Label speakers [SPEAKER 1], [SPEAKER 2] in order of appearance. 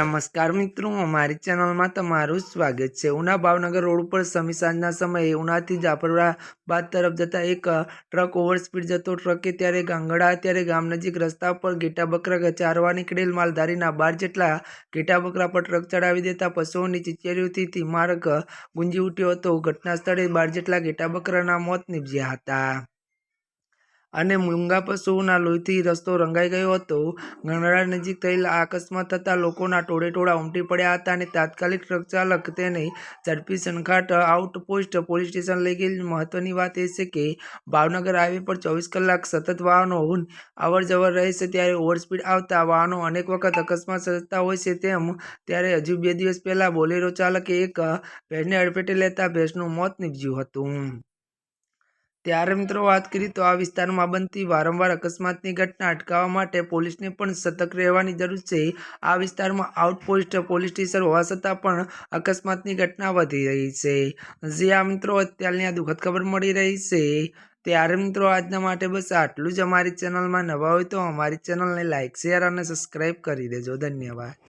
[SPEAKER 1] નમસ્કાર મિત્રો, અમારી ચેનલમાં તમારું સ્વાગત છે. ઉના ભાવનગર રોડ ઉપર સમી સાંજના સમયે ઉનાથી જાફરાબાદ તરફ જતા એક ટ્રક ઓવરસ્પીડ જતો ટ્રકે ત્યારે ગાંગડા ત્યારે ગામ નજીક રસ્તા પર ઘેટા બકરા ચારવા નીકળેલ માલધારીના બાર જેટલા ઘેટા બકરા પર ટ્રક ચડાવી દેતા પશુઓની ચીચેરીઓથી માર્ગ ગુંજી ઉઠ્યો હતો. ઘટના સ્થળે બાર જેટલા ઘેટા બકરાના મોત નીપજ્યા હતા. અને મૂંગા પશુઓના લોહીથી રસ્તો રંગાઈ ગયો હતો. ગંગડા નજીક થયેલા અકસ્માત થતાં લોકોના ટોળે ટોળા ઉમટી પડ્યા હતા અને તાત્કાલિક ટ્રક ચાલક તેને ઝડપી સંખાટ આઉટપોસ્ટ પોલીસ સ્ટેશન લઈ ગયેલી. મહત્વની વાત એ છે કે ભાવનગર હાઈવે પર ચોવીસ કલાક સતત વાહનો અવર જવર રહે છે ત્યારે ઓવરસ્પીડ આવતા વાહનો અનેક વખત અકસ્માત સર્જતા હોય છે તેમ ત્યારે હજુ બે દિવસ પહેલાં બોલેરો ચાલકે એક ભેંસને અડફેટે લેતા ભેંસનું મોત નીપજ્યું હતું. ત્યારે મિત્રો વાત કરીએ તો આ વિસ્તારમાં બનતી વારંવાર અકસ્માતની ઘટના અટકાવવા માટે પોલીસને પણ સતર્ક રહેવાની જરૂર છે. આ વિસ્તારમાં આઉટપોસ્ટ પોલીસ સ્ટેશન હોવા છતાં પણ અકસ્માતની ઘટના વધી રહી છે. જે આ મિત્રો અત્યારની આ દુઃખદ ખબર મળી રહી છે. ત્યારે મિત્રો આજના માટે બસ આટલું જ. અમારી ચેનલમાં નવા હોય તો અમારી ચેનલને લાઇક શેર અને સબસ્ક્રાઈબ કરી દેજો. ધન્યવાદ.